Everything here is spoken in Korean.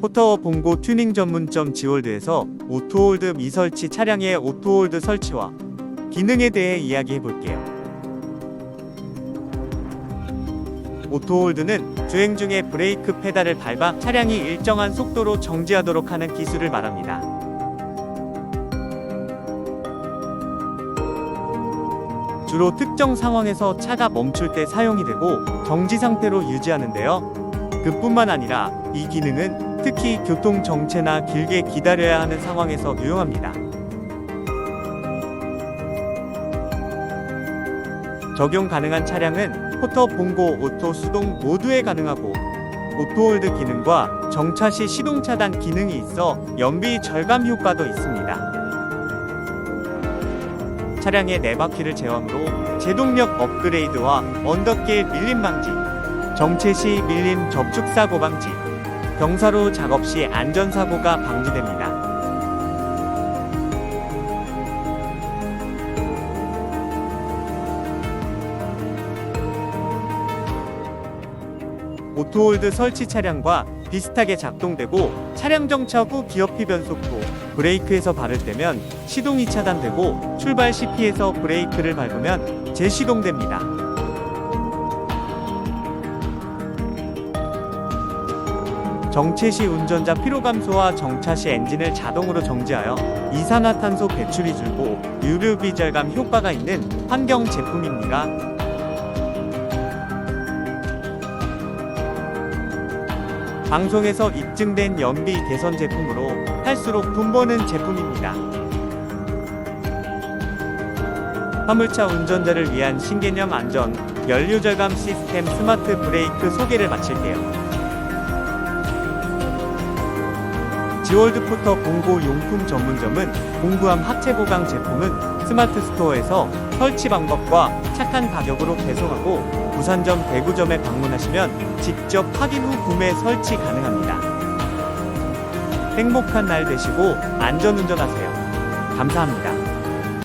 포터 봉고 튜닝 전문점 지월드에서 오토홀드 미설치 차량의 오토홀드 설치와 기능에 대해 이야기해 볼게요. 오토홀드는 주행 중에 브레이크 페달을 밟아 차량이 일정한 속도로 정지하도록 하는 기술을 말합니다. 주로 특정 상황에서 차가 멈출 때 사용이 되고 정지 상태로 유지하는데요. 그뿐만 아니라 이 기능은 특히 교통 정체나 길게 기다려야 하는 상황에서 유용합니다. 적용 가능한 차량은 포터 봉고 오토 수동 모두에 가능하고 오토홀드 기능과 정차 시 시동 차단 기능이 있어 연비 절감 효과도 있습니다. 차량의 네 바퀴를 제왕으로 제동력 업그레이드와 언덕길 밀림 방지, 정체 시 밀림 접촉 사고 방지, 경사로 작업 시 안전 사고가 방지됩니다. 오토홀드 설치 차량과 비슷하게 작동되고 차량 정차 후 기어피 변속 후 브레이크에서 발을 떼면 시동이 차단되고 출발 시 피해서 브레이크를 밟으면 재시동됩니다. 정체 시 운전자 피로 감소와 정차 시 엔진을 자동으로 정지하여 이산화탄소 배출이 줄고 유류 비 절감 효과가 있는 환경 제품입니다. 방송에서 입증된 연비 개선 제품으로 할수록 돈 버는 제품입니다. 화물차 운전자를 위한 신개념 안전 연료 절감 시스템 스마트 브레이크 소개를 마칠게요. 지월드 포터 공고 용품 전문점은 공구함 하체 보강 제품은 스마트 스토어에서 설치 방법과 착한 가격으로 배송하고 부산점 대구점에 방문하시면 직접 확인 후 구매 설치 가능합니다. 행복한 날 되시고 안전 운전하세요. 감사합니다.